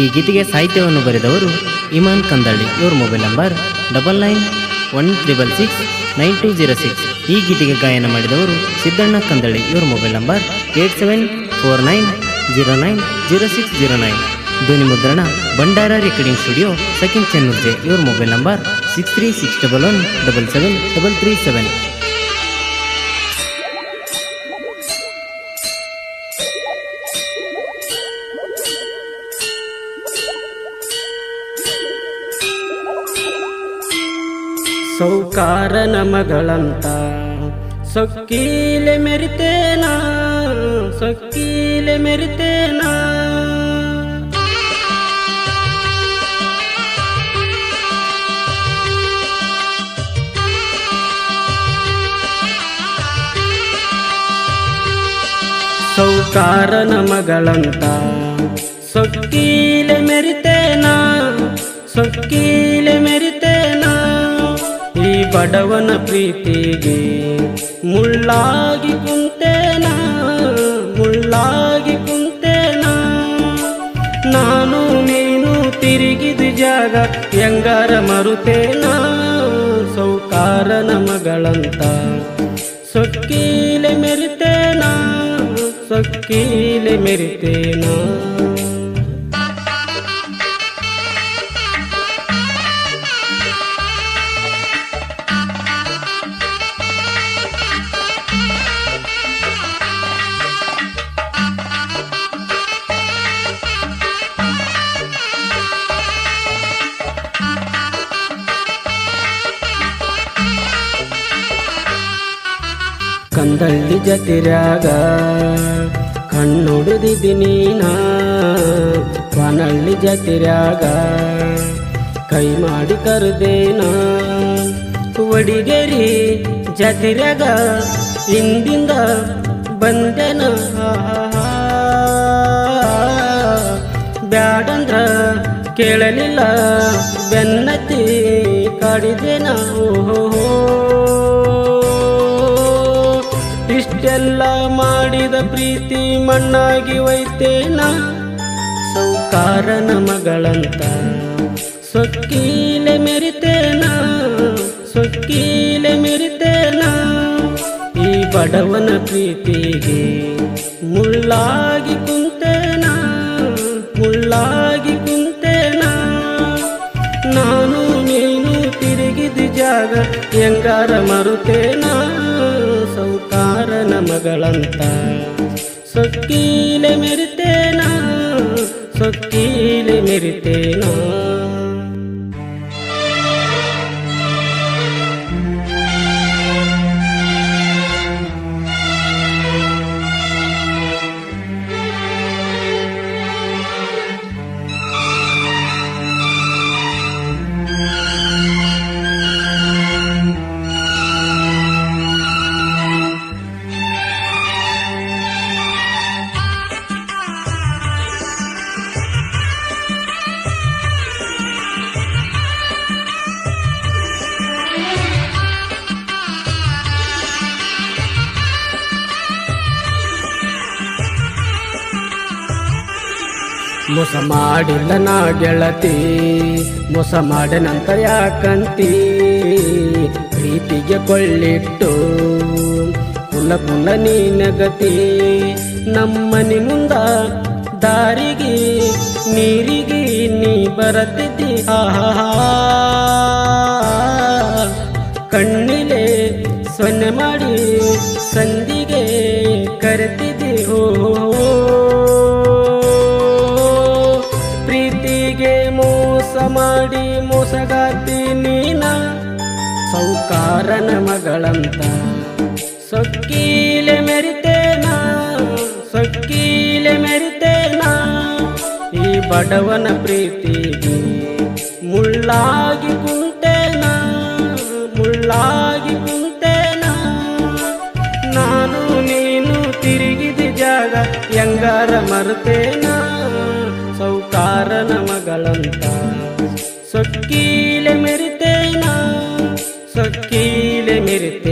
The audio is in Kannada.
ಈ ಗೀತೆಗೆ ಸಾಹಿತ್ಯವನ್ನು ಬರೆದವರು ಇಮಾನ್ ಕಂದಳ್ಳಿ. ಇವ್ರ mobile number double nine one triple six nine two zero six. ಈ ಗೀತೆಗೆ ಗಾಯನ ಮಾಡಿದವರು ಸಿದ್ದಣ್ಣ ಕಂದಳ್ಳಿ. ಇವ್ರ mobile number eight seven four nine zero nine zero six zero nine. ಧ್ವನಿ ಮುದ್ರಣ ಭಂಡಾರ ರೆಕಾರ್ಡಿಂಗ್ ಸ್ಟುಡಿಯೋ ಸೆಕೆಂಡ್ ಚೆನ್ನೂರ್ಜೆ. ಇವ್ರ mobile number six three six double one double seven double three seven. ಸೌಕಾರನ ನಮಗಳಂತ. ಸೊಕ್ಕೀಲೆ ಮೆರಿತೇನ ಸೊಕ್ಕೀಲೆ ಮೆರಿತೇನ. ಸೌಕಾರ ನಮಗಳಂತ. ಸೊಕ್ಕೀಲೆ ಮೆರಿತೇನ ಸೊಕ್ಕೀಲೆ ಮೆರಿ ಬಡವನ ಪ್ರೀತಿಗೆ ಮುಳ್ಳಾಗಿ ಕುಂತೇನ ಮುಳ್ಳಾಗಿ ಕುಂತೇನ? ನಾನು ನೀನು ತಿರುಗಿದ ಜಾಗ ಹೆಂಗಾರ ಮರುತೇನ? ಸೌಕಾರ ನಮಗಳಂತ ಸೊಕ್ಕೀಲೆ ಮೆರಿತೇನ ಸೊಕ್ಕೀಲೆ ಮೆರಿತೇನ? ಕಂದಳ್ಳಿ ಜತಿರ್ಯಾಗ ಕಣ್ಣುಡಿದಿದ್ದಿ ನೀನ, ಪನಳ್ಳಿ ಜತಿರ್ಯಾಗ ಕೈ ಮಾಡಿ ಕರುದೇನ ಒಡಿಗೆರಿ ಜತಿರಾಗ ಹಿಂದಿಂದ ಬಂದೆನ. ಬ್ಯಾಡಂದ್ರ ಕೇಳಲಿಲ್ಲ, ಬೆನ್ನತ್ತಿ ಕಾಡಿದೆ ಓಹೋ ಇಷ್ಟೆಲ್ಲ ಮಾಡಿದ ಪ್ರೀತಿ ಮಣ್ಣಾಗಿ ಒಯ್ತೇನ ಸೌಕಾರನ ಮಗಳಂತ ಸೊಕ್ಕೀಲೆ ಮೆರಿತೇನ? ಸೊಕ್ಕೀಲೆ ಮೆರಿತೇನ? ಈ ಬಡವನ ಪ್ರೀತಿಗೆ ಮುಳ್ಳಾಗಿ ಕುಂತೇನ? ಮುಳ್ಳಾಗಿ ಕುಂತೇನ? ನಾನು ನೀನು ತಿರುಗಿದ ಜಾಗ, ಹೆಂಗಾರ ಮರುತೇನ? ಮಗಳಂತ ಸೊಕ್ಕೀಲೆ ಮೆರಿತೇನ ಸೊಕ್ಕೀಲೆ ಮೆರಿತೇನ ಮೋಸ ಮಾಡಿಲ್ಲ ನಾ ಗೆಳತಿ. ಮೋಸ ಮಾಡನಂತ ಯಾಕಂತಿ? ಪ್ರೀತಿಗೆ ಕೊಳ್ಳಿಟ್ಟು ಕುಲ ಕುಲ ನೀನಗತಿ ನಮ್ಮನಿ ಮುಂದ ದಾರಿಗೆ, ನೀರಿಗೆ ನೀ ಬರತಿದ್ದಿ. ಆಹಾ ಕಣ್ಣಿಲೆ ಸೊನ್ನೆ ಮಾಡಿ ಸಂದಿಗೆ ಕರೆತಿದ್ದಿ. ಹೋ ಸೌಕಾರನ ಮಗಳಂತ. ಸೊಕ್ಕೀಲೆ ಮೆರಿತೇನ ಸೊಕ್ಕೀಲೆ ಮೆರಿತೇನ. ಈ ಬಡವನ ಪ್ರೀತಿಗೆ ಮುಳ್ಳಾಗಿ ಕುಂತೇನ ಮುಳ್ಳಾಗಿ ಕುಂತೇನ. ನಾನು ನೀನು ತಿರುಗಿದ ಜಾಗ ಹೆಂಗಾರ ಮರುತೇನ. ನಮಗಳಂತ ಸೊಕ್ಕೀಲೆ ಸೊಕ್ಕಿ ter